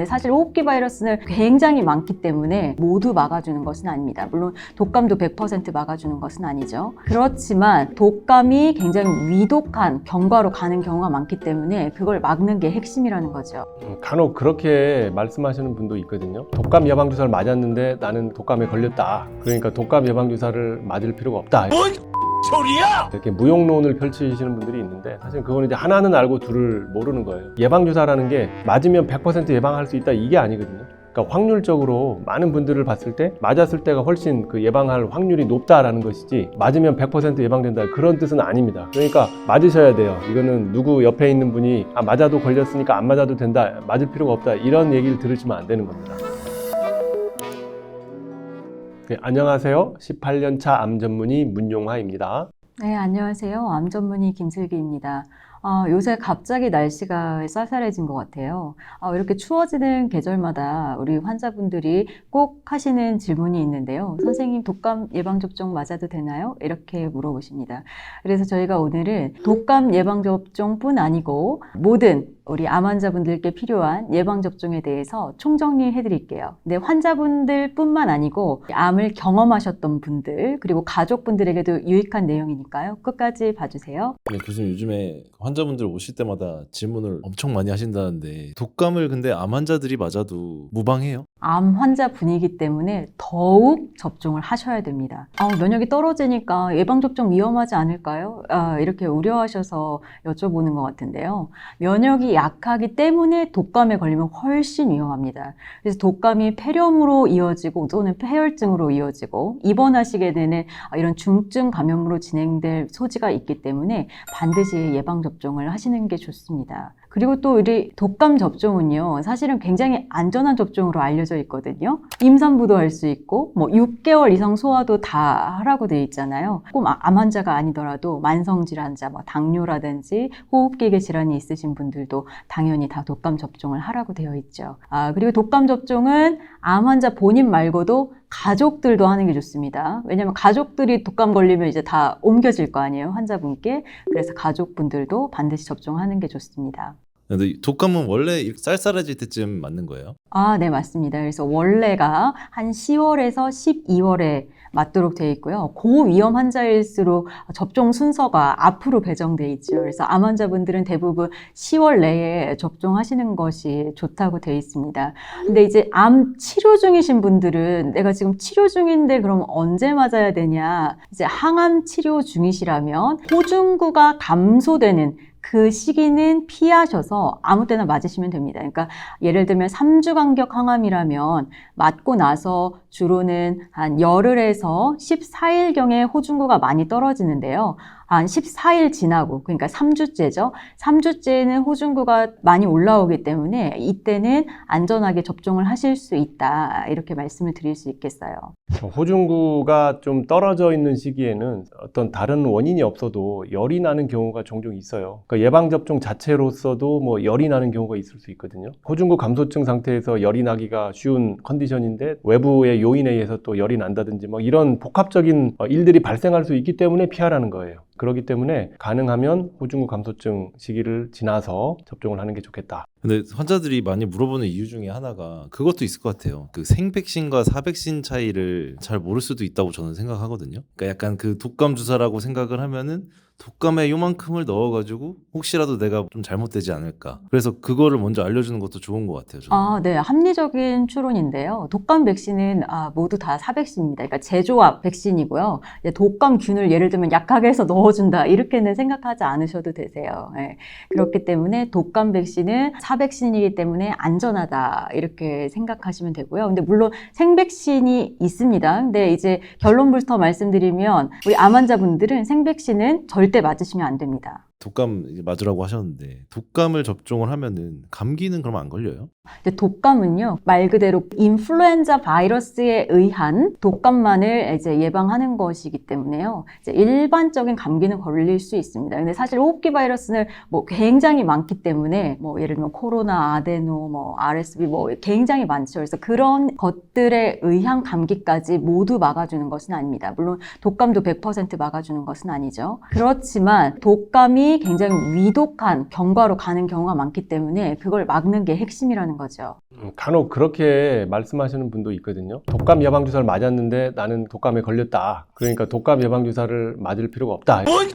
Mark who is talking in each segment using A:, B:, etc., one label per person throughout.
A: 근데 사실 호흡기 바이러스는 굉장히 많기 때문에 모두 막아주는 것은 아닙니다. 물론 독감도 100% 막아주는 것은 아니죠. 그렇지만 독감이 굉장히 위독한 경과로 가는 경우가 많기 때문에 그걸 막는 게 핵심이라는 거죠.
B: 음, 간혹 그렇게 말씀하시는 분도 있거든요. 독감 예방 주사를 맞았는데 나는 독감에 걸렸다. 그러니까 독감 예방 주사를 맞을 필요가 없다.
C: 소리야!
B: 이렇게 무용론을 펼치시는 분들이 있는데 사실 그건 이제 하나는 알고 둘을 모르는 거예요. 예방 주사라는 게 맞으면 100% 예방할 수 있다 이게 아니거든요. 그러니까 확률적으로 많은 분들을 봤을 때 맞았을 때가 훨씬 그 예방할 확률이 높다라는 것이지 맞으면 100% 예방된다 그런 뜻은 아닙니다. 그러니까 맞으셔야 돼요. 이거는 누구 옆에 있는 분이 아 맞아도 걸렸으니까 안 맞아도 된다 맞을 필요가 없다 이런 얘기를 들으시면 안 되는 겁니다. 네, 안녕하세요. 18년차 암 전문의 문용화입니다.
A: 네, 안녕하세요. 암 전문의 김슬기입니다. 아, 요새 갑자기 날씨가 쌀쌀해진 것 같아요. 아, 이렇게 추워지는 계절마다 우리 환자분들이 꼭 하시는 질문이 있는데요. 선생님, 독감 예방접종 맞아도 되나요? 이렇게 물어보십니다. 그래서 저희가 오늘은 독감 예방접종뿐 아니고 모든 우리 암 환자분들께 필요한 예방접종에 대해서 총정리해 드릴게요. 근데 환자분들 뿐만 아니고 암을 경험하셨던 분들, 그리고 가족분들에게도 유익한 내용이니까요. 끝까지 봐주세요.
D: 네, 교수님 요즘에 환 자분들 오실 때마다 질문을 엄청 많이 하신다는데 독감을 근데 암 환자들이 맞아도 무방해요?
A: 암 환자분이기 때문에 더욱 접종을 하셔야 됩니다. 아, 면역이 떨어지니까 예방접종 위험하지 않을까요? 아, 이렇게 우려하셔서 여쭤보는 것 같은데요. 면역이 약하기 때문에 독감에 걸리면 훨씬 위험합니다. 그래서 독감이 폐렴으로 이어지고 또는 폐혈증으로 이어지고 입원하시게 되는 아, 이런 중증 감염으로 진행될 소지가 있기 때문에 반드시 예방접종 을 하시는 게 좋습니다. 그리고 또 우리 독감 접종은요, 사실은 굉장히 안전한 접종으로 알려져 있거든요. 임산부도 할 수 있고, 뭐 6개월 이상 소아도 다 하라고 돼 있잖아요. 꼭암 환자가 아니더라도 만성 질환자, 뭐 당뇨라든지 호흡기계 질환이 있으신 분들도 당연히 다 독감 접종을 하라고 되어 있죠. 아, 그리고 독감 접종은 암 환자 본인 말고도 가족들도 하는 게 좋습니다. 왜냐하면 가족들이 독감 걸리면 이제 다 옮겨질 거 아니에요, 환자분께. 그래서 가족분들도 반드시 접종하는 게 좋습니다.
D: 근데 독감은 원래 쌀쌀해질 때쯤 맞는 거예요?
A: 아, 네, 맞습니다. 그래서 원래가 한 10월에서 12월에 맞도록 돼 있고요. 고위험 환자일수록 접종 순서가 앞으로 배정돼 있죠. 그래서 암 환자분들은 대부분 10월 내에 접종하시는 것이 좋다고 돼 있습니다. 근데 이제 암 치료 중이신 분들은 내가 지금 치료 중인데 그럼 언제 맞아야 되냐? 이제 항암 치료 중이시라면 호중구가 감소되는 그 시기는 피하셔서 아무 때나 맞으시면 됩니다. 그러니까 예를 들면 3주 간격 항암이라면 맞고 나서 주로는 한 열흘에서 14일경에 호중구가 많이 떨어지는데요. 한 14일 지나고, 그러니까 3주째죠. 3주째는 호중구가 많이 올라오기 때문에 이때는 안전하게 접종을 하실 수 있다. 이렇게 말씀을 드릴 수 있겠어요.
B: 호중구가 좀 떨어져 있는 시기에는 어떤 다른 원인이 없어도 열이 나는 경우가 종종 있어요. 그러니까 예방 접종 자체로서도 뭐 열이 나는 경우가 있을 수 있거든요. 호중구 감소증 상태에서 열이 나기가 쉬운 컨디션인데 외부의 요인에 의해서 또 열이 난다든지 뭐 이런 복합적인 어, 일들이 발생할 수 있기 때문에 피하라는 거예요. 그렇기 때문에 가능하면 호중구 감소증 시기를 지나서 접종을 하는 게 좋겠다.
D: 근데 환자들이 많이 물어보는 이유 중에 하나가 그것도 있을 것 같아요. 그 생백신과 사백신 차이를 잘 모를 수도 있다고 저는 생각하거든요. 그러니까 약간 그 독감 주사라고 생각을 하면은 독감에 요만큼을 넣어가지고 혹시라도 내가 좀 잘못되지 않을까. 그래서 그거를 먼저 알려주는 것도 좋은 것 같아요.
A: 아, 네. 합리적인 추론인데요. 독감 백신은 아, 모두 다 사백신입니다. 그러니까 제조합 백신이고요. 독감균을 예를 들면 약하게 해서 넣어준다. 이렇게는 생각하지 않으셔도 되세요. 예. 그렇기 때문에 독감 백신은 사백신이기 때문에 안전하다. 이렇게 생각하시면 되고요. 근데 물론 생백신이 있습니다. 근데 이제 결론부터 말씀드리면 우리 암 환자분들은 생백신은 절대 맞으시면 안 됩니다.
D: 독감 맞으라고 하셨는데 독감을 접종을 하면은 감기는 그럼 안 걸려요?
A: 근데 독감은요, 말 그대로 인플루엔자 바이러스에 의한 독감만을 이제 예방하는 것이기 때문에요. 이제 일반적인 감기는 걸릴 수 있습니다. 근데 사실 호흡기 바이러스는 뭐 굉장히 많기 때문에 뭐 예를 들면 코로나, 아데노, 뭐 RSV 뭐 굉장히 많죠. 그래서 그런 것들에 의한 감기까지 모두 막아주는 것은 아닙니다. 물론 독감도 100% 막아주는 것은 아니죠. 그렇지만 독감이 굉장히 위독한 경과로 가는 경우가 많기 때문에 그걸 막는 게 핵심이라는 거죠.
B: 음, 간혹 그렇게 말씀하시는 분도 있거든요. 독감 예방 주사를 맞았는데 나는 독감에 걸렸다. 그러니까 독감 예방 주사를 맞을 필요가 없다.
C: 뭔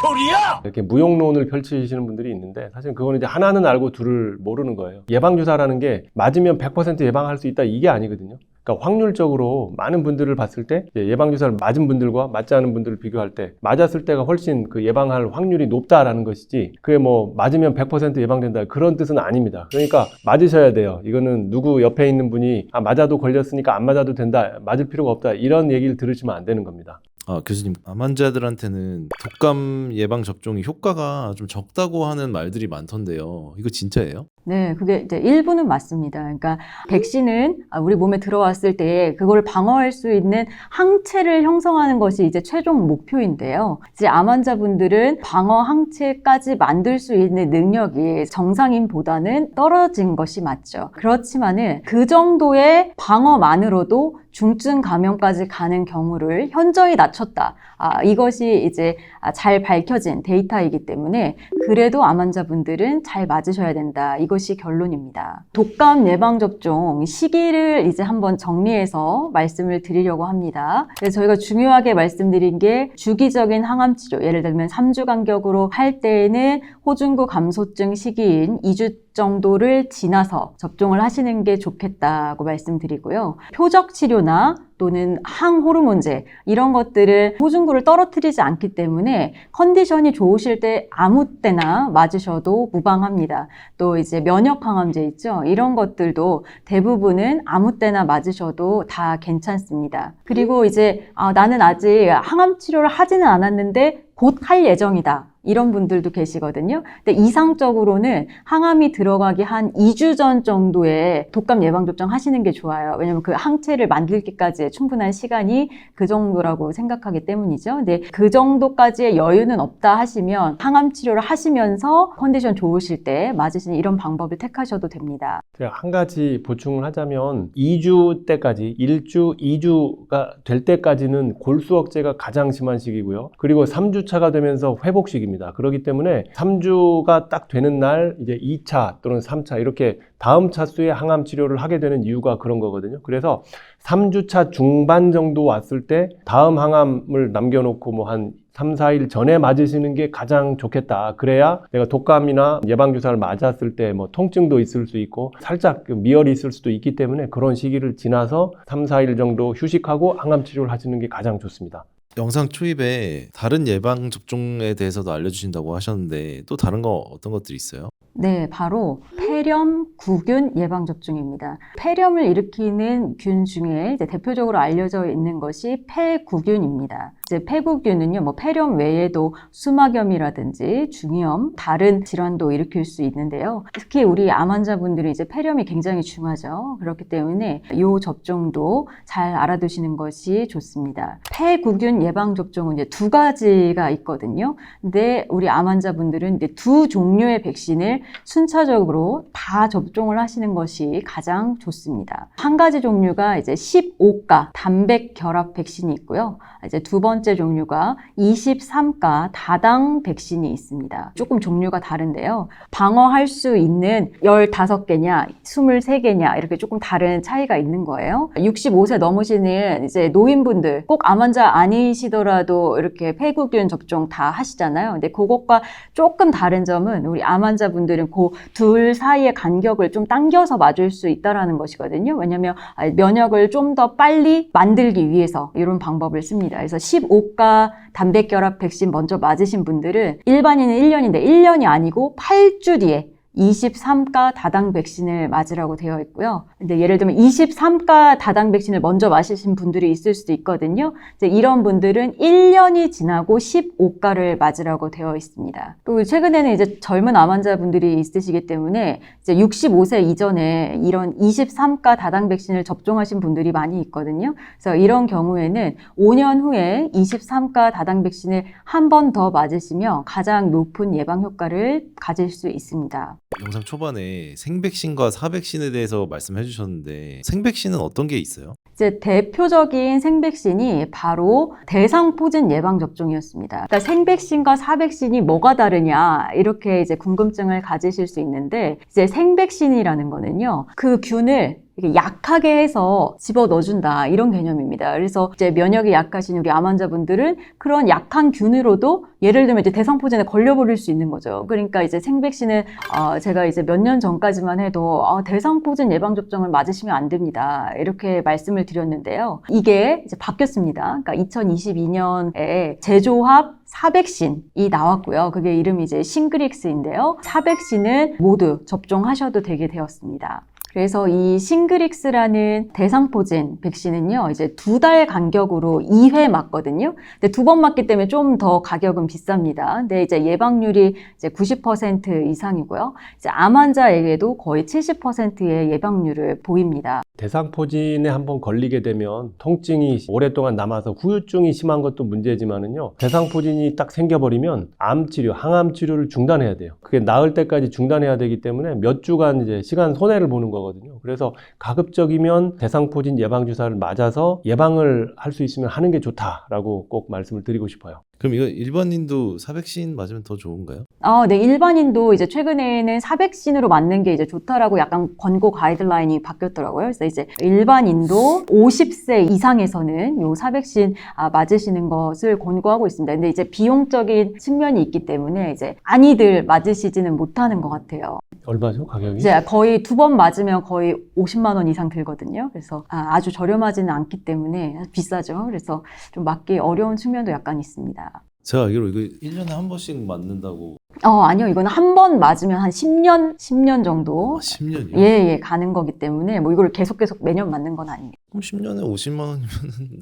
C: 소리야?
B: 이렇게 무용론을 펼치시는 분들이 있는데 사실 그거는 이제 하나는 알고 둘을 모르는 거예요. 예방 주사라는 게 맞으면 100% 예방할 수 있다 이게 아니거든요. 그러니까 확률적으로 많은 분들을 봤을 때 예방 주사를 맞은 분들과 맞지 않은 분들을 비교할 때 맞았을 때가 훨씬 그 예방할 확률이 높다라는 것이지 그게 뭐 맞으면 100% 예방된다 그런 뜻은 아닙니다. 그러니까 맞으셔야 돼요. 이거는 누구 옆에 있는 분이 아 맞아도 걸렸으니까 안 맞아도 된다 맞을 필요가 없다 이런 얘기를 들으시면 안 되는 겁니다.
D: 아 교수님 암 환자들한테는 독감 예방 접종이 효과가 좀 적다고 하는 말들이 많던데요. 이거 진짜예요?
A: 네, 그게 이제 일부는 맞습니다. 그러니까 백신은 아, 우리 몸에 들어왔을 때 그걸 방어할 수 있는 항체를 형성하는 것이 이제 최종 목표인데요. 이제 암 환자분들은 방어 항체까지 만들 수 있는 능력이 정상인보다는 떨어진 것이 맞죠. 그렇지만은 그 정도의 방어만으로도 중증 감염까지 가는 경우를 현저히 낮췄다. 아, 이것이 이제 아, 잘 밝혀진 데이터이기 때문에 그래도 암 환자분들은 잘 맞으셔야 된다. 이것이 결론입니다. 독감 예방 접종 시기를 이제 한번 정리해서 말씀을 드리려고 합니다. 그래서 저희가 중요하게 말씀드린 게 주기적인 항암 치료, 예를 들면 3주 간격으로 할 때에는 호중구 감소증 시기인 2주 정도를 지나서 접종을 하시는 게 좋겠다고 말씀드리고요. 표적 치료나 또는 항호르몬제 이런 것들은 호중구를 떨어뜨리지 않기 때문에 컨디션이 좋으실 때 아무 때나 맞으셔도 무방합니다. 또 이제 면역 항암제 있죠. 이런 것들도 대부분은 아무 때나 맞으셔도 다 괜찮습니다. 그리고 이제 아, 나는 아직 항암 치료를 하지는 않았는데 곧 할 예정이다. 이런 분들도 계시거든요. 근데 이상적으로는 항암이 들어가기 한 2주 전 정도에 독감 예방 접종 하시는 게 좋아요. 왜냐면 그 항체를 만들기까지의 충분한 시간이 그 정도라고 생각하기 때문이죠. 근데 그 정도까지의 여유는 없다 하시면 항암 치료를 하시면서 컨디션 좋으실 때 맞으시는 이런 방법을 택하셔도 됩니다.
B: 제가 한 가지 보충을 하자면 2주 때까지 1주, 2주가 될 때까지는 골수 억제가 가장 심한 시기고요. 그리고 3주차가 되면서 회복 시기입니다. 그렇기 때문에 3주가 딱 되는 날 이제 2차 또는 3차 이렇게 다음 차수에 항암 치료를 하게 되는 이유가 그런 거거든요. 그래서 3주차 중반 정도 왔을 때 다음 항암을 남겨놓고 뭐 한 3, 4일 전에 맞으시는 게 가장 좋겠다. 그래야 내가 독감이나 예방주사를 맞았을 때 뭐 통증도 있을 수 있고 살짝 그 미열이 있을 수도 있기 때문에 그런 시기를 지나서 3, 4일 정도 휴식하고 항암 치료를 하시는 게 가장 좋습니다.
D: 영상 초입에 다른 예방 접종에 대해서도 알려주신다고 하셨는데 또 다른 거 어떤 것들이 있어요?
A: 네, 바로 폐렴 구균 예방 접종입니다. 폐렴을 일으키는 균 중에 이제 대표적으로 알려져 있는 것이 폐구균입니다. 이제 폐구균은요, 뭐 폐렴 외에도 수막염이라든지 중이염, 다른 질환도 일으킬 수 있는데요. 특히 우리 암 환자분들이 이제 폐렴이 굉장히 중하죠. 그렇기 때문에 이 접종도 잘 알아두시는 것이 좋습니다. 폐구균 예방 접종은 이제 두 가지가 있거든요. 근데 우리 암 환자분들은 이제 두 종류의 백신을 순차적으로 다 접종을 하시는 것이 가장 좋습니다. 한 가지 종류가 이제 15가 단백 결합 백신이 있고요. 이제 두 번째 종류가 23가 다당 백신이 있습니다. 조금 종류가 다른데요. 방어할 수 있는 15개냐, 23개냐 이렇게 조금 다른 차이가 있는 거예요. 65세 넘으시는 이제 노인분들 꼭 암 환자 아니시더라도 이렇게 폐구균 접종 다 하시잖아요. 근데 그것과 조금 다른 점은 우리 암 환자분들은 그 둘 사이의 간격을 좀 당겨서 맞을 수 있다라는 것이거든요. 왜냐하면 면역을 좀 더 빨리 만들기 위해서 이런 방법을 씁니다. 그래서 15가 단백 결합 백신 먼저 맞으신 분들은 일반인은 1년인데 1년이 아니고 8주 뒤에 23가 다당 백신을 맞으라고 되어 있고요. 근데 예를 들면 23가 다당 백신을 먼저 맞으신 분들이 있을 수도 있거든요. 이제 이런 분들은 1년이 지나고 15가를 맞으라고 되어 있습니다. 또 최근에는 이제 젊은 암 환자분들이 있으시기 때문에 이제 65세 이전에 이런 23가 다당 백신을 접종하신 분들이 많이 있거든요. 그래서 이런 경우에는 5년 후에 23가 다당 백신을 한 번 더 맞으시면 가장 높은 예방 효과를 가질 수 있습니다.
D: 영상 초반에 생백신과 사백신에 대해서 말씀해 주셨는데 생백신은 어떤 게 있어요?
A: 이제 대표적인 생백신이 바로 대상포진 예방접종이었습니다. 그러니까 생백신과 사백신이 뭐가 다르냐 이렇게 이제 궁금증을 가지실 수 있는데 이제 생백신이라는 거는요 그 균을 약하게 해서 집어 넣어준다 이런 개념입니다. 그래서 이제 면역이 약하신 우리 암 환자분들은 그런 약한 균으로도 예를 들면 이제 대상포진에 걸려버릴 수 있는 거죠. 그러니까 이제 생백신은 어, 제가 이제 몇 년 전까지만 해도 어, 대상포진 예방접종을 맞으시면 안 됩니다. 이렇게 말씀을 드렸는데요. 이게 이제 바뀌었습니다. 그러니까 2022년에 제조합 사백신이 나왔고요. 그게 이름이 이제 싱그릭스인데요. 사백신은 모두 접종하셔도 되게 되었습니다. 그래서 이 싱그릭스라는 대상포진 백신은요, 이제 두 달 간격으로 2회 맞거든요. 근데 두 번 맞기 때문에 좀 더 가격은 비쌉니다. 근데 이제 예방률이 이제 90% 이상이고요. 이제 암 환자에게도 거의 70%의 예방률을 보입니다.
B: 대상포진에 한번 걸리게 되면 통증이 오랫동안 남아서 후유증이 심한 것도 문제지만은요. 대상포진이 딱 생겨버리면 암 치료, 항암 치료를 중단해야 돼요. 그게 나을 때까지 중단해야 되기 때문에 몇 주간 이제 시간 손해를 보는 거거든요. 그래서 가급적이면 대상포진 예방 주사를 맞아서 예방을 할 수 있으면 하는 게 좋다라고 꼭 말씀을 드리고 싶어요.
D: 그럼 이거 일반인도 사백신 맞으면 더 좋은가요?
A: 아, 네, 일반인도 이제 최근에는 사백신으로 맞는 게 이제 좋다라고 약간 권고 가이드라인이 바뀌었더라고요. 그래서 이제 일반인도 50세 이상에서는 요 사백신 아, 맞으시는 것을 권고하고 있습니다. 근데 이제 비용적인 측면이 있기 때문에 이제 많이들 맞으시지는 못하는 것 같아요.
B: 얼마죠 가격이?
A: 이제 거의 두 번 맞으면 거의 50만 원 이상 들거든요. 그래서 아, 주 저렴하지는 않기 때문에 비싸죠. 그래서 좀 맞기 어려운 측면도 약간 있습니다.
D: 제가 알기로 이거 1년에 한 번씩 맞는다고
A: 어, 아니요. 이거는 한 번 맞으면 한 10년, 10년 정도
D: 아, 10년이요?
A: 예, 예, 가는 거기 때문에 뭐 이걸 계속 계속 매년 맞는 건 아닙니다.
D: 그럼 10년에 50만 원이면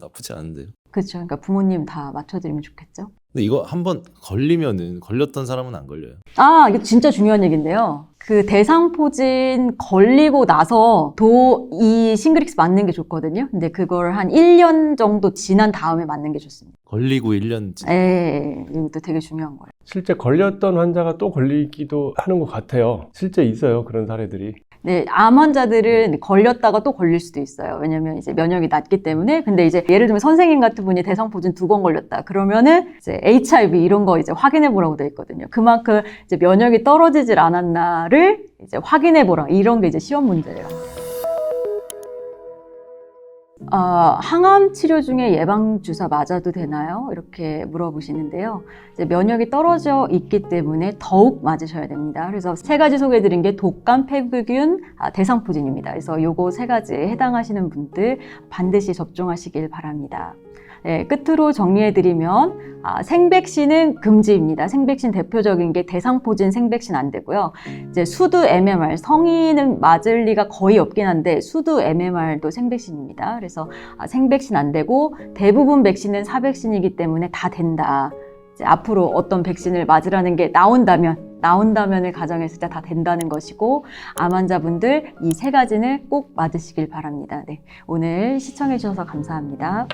D: 나쁘지 않은데요.
A: 그렇죠. 그러니까 부모님 다 맞춰드리면 좋겠죠.
D: 근데 이거 한 번 걸리면은 걸렸던 사람은 안 걸려요.
A: 아, 이게 진짜 중요한 얘기인데요. 그 대상포진 걸리고 나서 도 이 싱그릭스 맞는 게 좋거든요. 근데 그걸 한 1년 정도 지난 다음에 맞는 게 좋습니다.
D: 걸리고 1년 지
A: 예, 예, 이것도 되게 중요한 거예요.
B: 실제 걸렸던 환자가 또 걸리기도 하는 것 같아요. 실제 있어요 그런 사례들이.
A: 네, 암 환자들은 걸렸다가 또 걸릴 수도 있어요. 왜냐면 이제 면역이 낮기 때문에. 근데 이제 예를 들면 선생님 같은 분이 대상포진 두 번 걸렸다. 그러면은 이제 HIV 이런 거 이제 확인해 보라고 돼 있거든요. 그만큼 이제 면역이 떨어지질 않았나를 이제 확인해 보라. 이런 게 이제 시험 문제예요. 아, 항암 치료 중에 예방 주사 맞아도 되나요? 이렇게 물어보시는데요. 면역이 떨어져 있기 때문에 더욱 맞으셔야 됩니다. 그래서 세 가지 소개해드린 게 독감, 폐규균, 아, 대상포진입니다. 그래서 요거 세 가지에 해당하시는 분들 반드시 접종하시길 바랍니다. 네, 끝으로 정리해드리면 아, 생백신은 금지입니다. 생백신 대표적인 게 대상포진 생백신 안 되고요. 이제 수두 MMR 성인은 맞을 리가 거의 없긴 한데 수두 MMR도 생백신입니다. 그래서 아, 생백신 안 되고 대부분 백신은 사백신이기 때문에 다 된다. 앞으로 어떤 백신을 맞으라는 게 나온다면 나온다면을 가정했을 때 다 된다는 것이고 암 환자분들 이 세 가지는 꼭 맞으시길 바랍니다. 네, 오늘 시청해 주셔서 감사합니다.